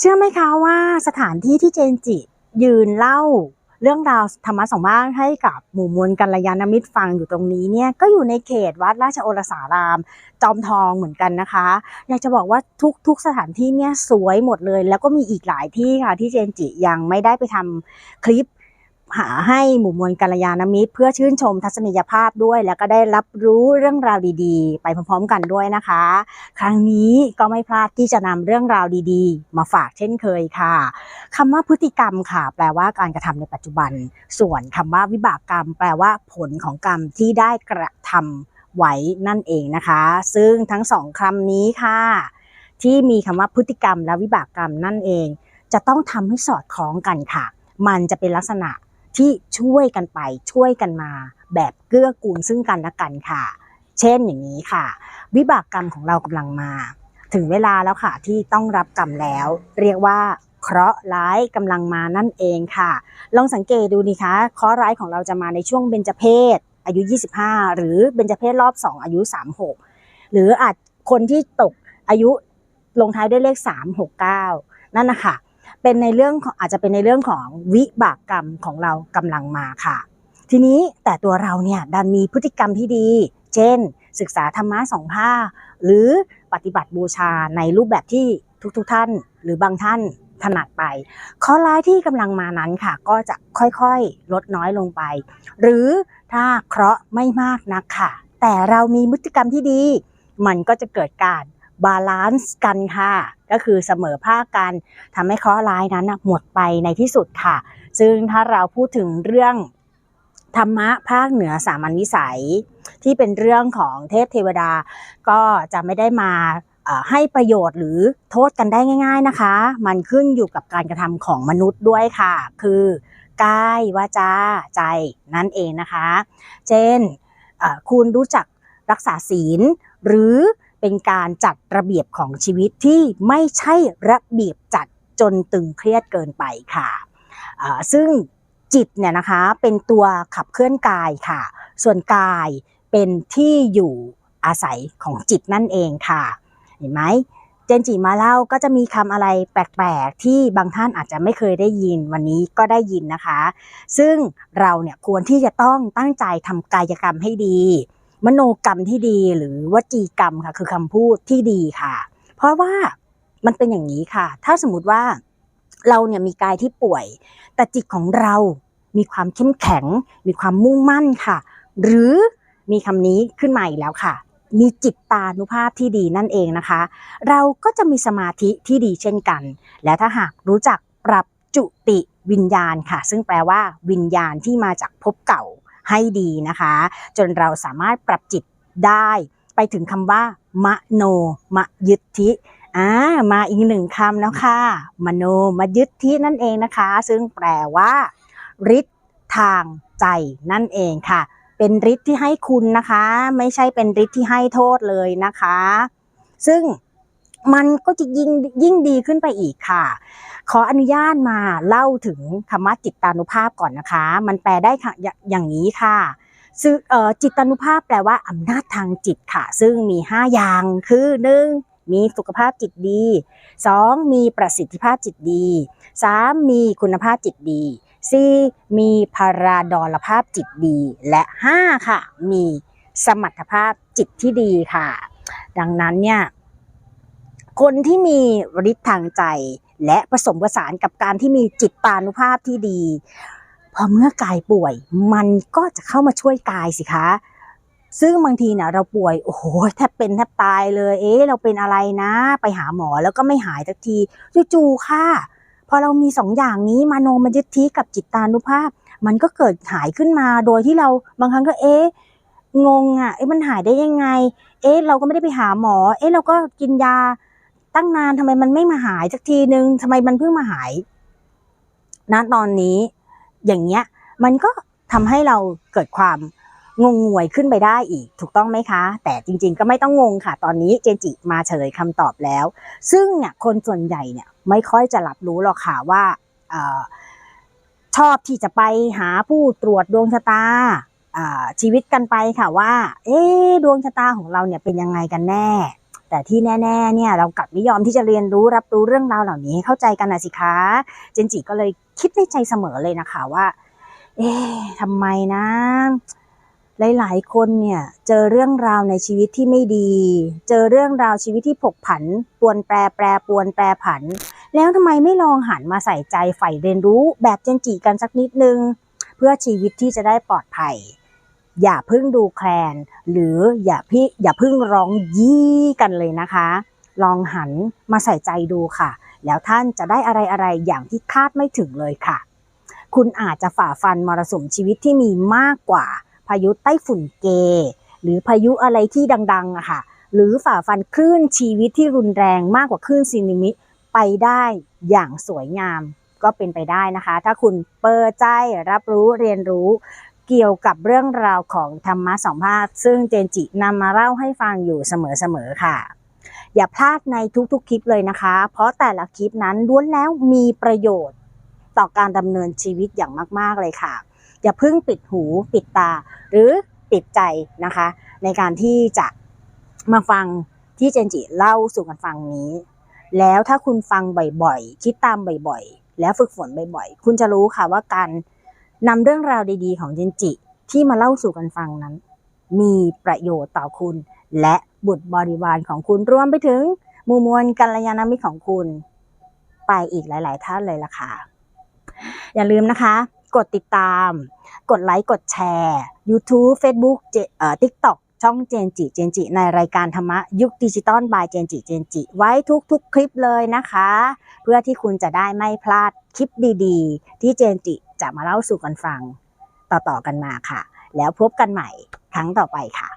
เชื่อไหมคะว่าสถานที่ที่เจนจิ ยืนเล่า เรื่องราวธรรมะสองบ้านให้กับหมู่มวลกัลยาณมิตรฟังอยู่ตรงนี้เนี่ยก็อยู่ในเขตวัดราชโอรสาราม จอมทองเหมือนกันนะคะ อยากจะบอกว่าทุกทุกสถานที่เนี่ยสวยหมดเลย แล้วก็มีอีกหลายที่ค่ะที่เจนจิยังไม่ได้ไปทำคลิป หาให้หมู่มวลกัลยาณมิตร เพื่อชื่นชมทัศนียภาพด้วย แล้วก็ได้รับรู้เรื่องราวดีๆ ไปพร้อมๆกันด้วยนะคะ ครั้งนี้ก็ไม่พลาดที่จะนำเรื่องราวดีๆ มาฝากเช่นเคยค่ะคำว่าพฤติกรรมค่ะ แปลว่าการกระทำในปัจจุบัน ส่วนคำว่าวิบากกรรม แปลว่าผลของกรรมที่ได้กระทำไว้นั่นเองนะคะ ซึ่งทั้งสองคำนี้ค่ะ ที่มีคำว่าพฤติกรรมและวิบากกรรมนั่นเอง จะต้องทำให้สอดคล้องกันค่ะ มันจะเป็นลักษณะ ที่ช่วยกันไปช่วยกันมา แบบเกื้อกูลซึ่งกันและกันค่ะ เช่นอย่างนี้ค่ะ วิบากกรรมของเรากำลังมา ถึงเวลาแล้วค่ะที่ต้องรับกรรมแล้ว เรียกว่าเคราะห์ร้ายกำลังมานั่นเองค่ะ ลองสังเกตดูดิคะเคราะห์ร้ายของเราจะมาในช่วงเบญจเพศอายุ 25 หรือเบญจเพศรอบ 2 อายุ 36 หรืออาจคนที่ตกอายุลงท้ายด้วยเลข 369 นั่นนะคะ เป็นในเรื่องของอาจจะเป็นในเรื่องของวิบากกรรมของเรากำลังมาค่ะ ทีนี้แต่ตัวเราเนี่ยดันมีพฤติกรรมที่ดี เช่น ศึกษาธรรมะสองภาคหรือปฏิบัติบูชาในรูปแบบที่ทุกๆทท่าน หรือบางท่านถนัดไป ข้อร้ายที่กำลังมานั้นค่ะ ก็จะค่อยๆ ลดน้อยลงไป หรือถ้าเคราะห์ไม่มากนักค่ะ แต่เรามีพฤติกรรมที่ดี มันก็จะเกิดการ บาลานซ์กันค่ะ ก็คือเสมอภาคกันทำให้เคราะห์ร้ายนั้นหมดไปในที่สุดค่ะ ซึ่งถ้าเราพูดถึงเรื่องธรรมะภาคเหนือสามัญวิสัย ที่เป็นเรื่องของเทพเทวดา ก็จะไม่ได้มาให้ประโยชน์หรือโทษกันได้ง่าย ๆนะคะ มันขึ้นอยู่กับการกระทำของมนุษย์ด้วยค่ะ คือกายวาจาใจนั่นเองนะคะ เช่นคุณรู้จักรักษาศีลหรือ เป็นการจัดระเบียบของชีวิตที่ไม่ใช่ระเบียบจัดจนตึงเครียดเกินไปค่ะซึ่งจิตเนี่ยนะคะเป็นตัวขับเคลื่อนกายค่ะ ส่วนกายเป็นที่อยู่อาศัยของจิตนั่นเองค่ะ เห็นไหมเจนจิมาเล่าก็จะมีคำอะไรแปลกๆ ที่บางท่านอาจจะไม่เคยได้ยินวันนี้ก็ได้ยินนะคะ ซึ่งเราเนี่ยควรที่จะต้องตั้งใจทำกายกรรมให้ดี มโนกรรมที่ดีหรือวจีกรรมค่ะ คือคำพูดที่ดีค่ะ เพราะว่ามันเป็นอย่างนี้ค่ะ ถ้าสมมติว่าเราเนี่ยมีกายที่ป่วย แต่จิตของเรามีความเข้มแข็ง มีความมุ่งมั่นค่ะ หรือมีคำนี้ขึ้นมาอีกแล้วค่ะ มีจิตตานุภาพที่ดีนั่นเองนะคะ เราก็จะมีสมาธิที่ดีเช่นกัน และถ้าหากรู้จักปรับจุติวิญญาณค่ะ ซึ่งแปลว่าวิญญาณที่มาจากภพเก่า ให้ดีนะคะ จนเราสามารถปรับจิตได้ไปถึงคำว่ามโนมยึดทิอ่ามาอีกหนึ่งคำแล้วค่ะ มโนมยึดทินั่นเองนะคะ ซึ่งแปลว่าฤทธิ์ทางใจนั่นเองค่ะ เป็นฤทธิ์ที่ให้คุณนะคะ ไม่ใช่เป็นฤทธิ์ที่ให้โทษเลยนะคะ ซึ่ง มันก็จะยิ่งยิ่งดีขึ้นไปอีกค่ะ ขออนุญาตมาเล่าถึงคำว่าจิตตานุภาพก่อนนะคะ มันแปลได้ค่ะอย่างนี้ค่ะซึ่งจิตตานุภาพแปลว่าอำนาจทางจิตค่ะ ซึ่งมี 5 อย่างคือ 1. มีสุขภาพจิตดี 2. มีประสิทธิภาพจิตดี 3. มีคุณภาพจิตดี 4. มีพาราดลภาพจิตดี และ 5 ค่ะ มีสมรรถภาพจิตที่ดีค่ะ ดังนั้นเนี่ย คนที่มีฤทธิ์ทางใจ และผสมผสานกับการที่มีจิตตานุภาพที่ดี พอเมื่อกายป่วย มันก็จะเข้ามาช่วยกายสิคะ ซึ่งบางทีเนี่ยเราป่วยโอ้โหแทบเป็นแทบตายเลย เอ๊ะเราเป็นอะไรนะ ไปหาหมอแล้วก็ไม่หายสักทีจู่ๆค่ะพอเรามีสองอย่างนี้มาโนมยึดทิกับจิตตานุภาพ มันก็เกิดหายขึ้นมาโดยที่เราบางครั้งก็เอ๊ะงงอะเอ๊ะมันหายได้ยังไง เอ๊ะเราก็ไม่ได้ไปหาหมอ เอ๊ะเราก็กินยา ตั้งนานทำไมมันไม่มาหายสักทีนึงทำไมมันเพิ่งมาหายณตอนนี้ อย่างเงี้ย มันก็ทำให้เราเกิดความงงงวยขึ้นไปได้อีก ถูกต้องไหมคะ แต่จริง ๆ ก็ไม่ต้องงงค่ะ ตอนนี้เจนจิมาเฉลยคำตอบแล้ว ซึ่งเนี่ยคนส่วนใหญ่เนี่ยไม่ค่อยจะรับรู้หรอกค่ะว่าออชอบที่จะไปหาผู้ตรวจดวงชะตาชีวิตกันไปค่ะว่า เอ๊ดวงชะตาของเราเนี่ยเป็นยังไงกันแน่ แต่ที่แน่ๆเนี่ยเรากลับไม่ยอมที่จะเรียนรู้รับรู้เรื่องราวเหล่านี้ให้เข้าใจกันนะสิคะ เจนจิก็เลยคิดในใจเสมอเลยนะคะว่า เอ๊ะทำไมนะ หลายๆ คนเนี่ยเจอเรื่องราวในชีวิตที่ไม่ดี เจอเรื่องราวชีวิตที่ผกผันปวนแปรแปรปวนแปรผัน แล้วทำไมไม่ลองหันมาใส่ใจใฝ่เรียนรู้แบบเจนจิกันสักนิดนึง เพื่อชีวิตที่จะได้ปลอดภัย อย่าเพิ่งดูแคลน หรืออย่าพี่อย่าเพิ่งร้องยี่กันเลยนะคะ ลองหันมาใส่ใจดูค่ะ แล้วท่านจะได้อะไรอะไรอย่างที่คาดไม่ถึงเลยค่ะ คุณอาจจะฝ่าฟันมรสุมชีวิตที่มีมากกว่า พายุไต้ฝุ่นเก หรือพายุอะไรที่ดังๆอะค่ะ หรือฝ่าฟันคลื่นชีวิตที่รุนแรงมากกว่าคลื่นซีนามิไปได้อย่างสวยงามก็เป็นไปได้นะคะ ถ้าคุณเปิดใจรับรู้เรียนรู้ เกี่ยวกับเรื่องราวของธรรมะสองภาคซึ่งเจนจินำมาเล่าให้ฟังอยู่เสมอๆค่ะ อย่าพลาดในทุกๆคลิปเลยนะคะ เพราะแต่ละคลิปนั้นล้วนแล้วมีประโยชน์ต่อการดำเนินชีวิตอย่างมากๆเลยค่ะ อย่าเพิ่งปิดหูปิดตา หรือปิดใจนะคะ ในการที่จะมาฟังที่เจนจิเล่าสู่กันฟังนี้ แล้วถ้าคุณฟังบ่อยๆ คิดตามบ่อยๆ แล้วฝึกฝนบ่อยๆ คุณจะรู้ค่ะว่าการ นำเรื่องราวดีๆ ของเจนจิ ที่มาเล่าสู่กันฟังนั้น มีประโยชน์ต่อคุณ และบุตรบริวารของคุณรวมไปถึงมูมวลกัลยาณมิตรของคุณ ไปอีกหลาย ๆ ท่านเลยล่ะค่ะ อย่าลืมนะคะ กดติดตาม กดไลค์ กดแชร์ YouTube Facebook เจเอ่อ TikTok ช่องเจนจิเจนจิในรายการธรรมะยุคดิจิตอลบายเจนจิเจนจิไว้ทุกๆ คลิปเลยนะคะ เพื่อที่คุณจะได้ไม่พลาดคลิปดีๆ ที่เจนจิ จะมาเล่าสู่กันฟังต่อๆกันมาค่ะ แล้วพบกันใหม่ครั้งต่อไปค่ะ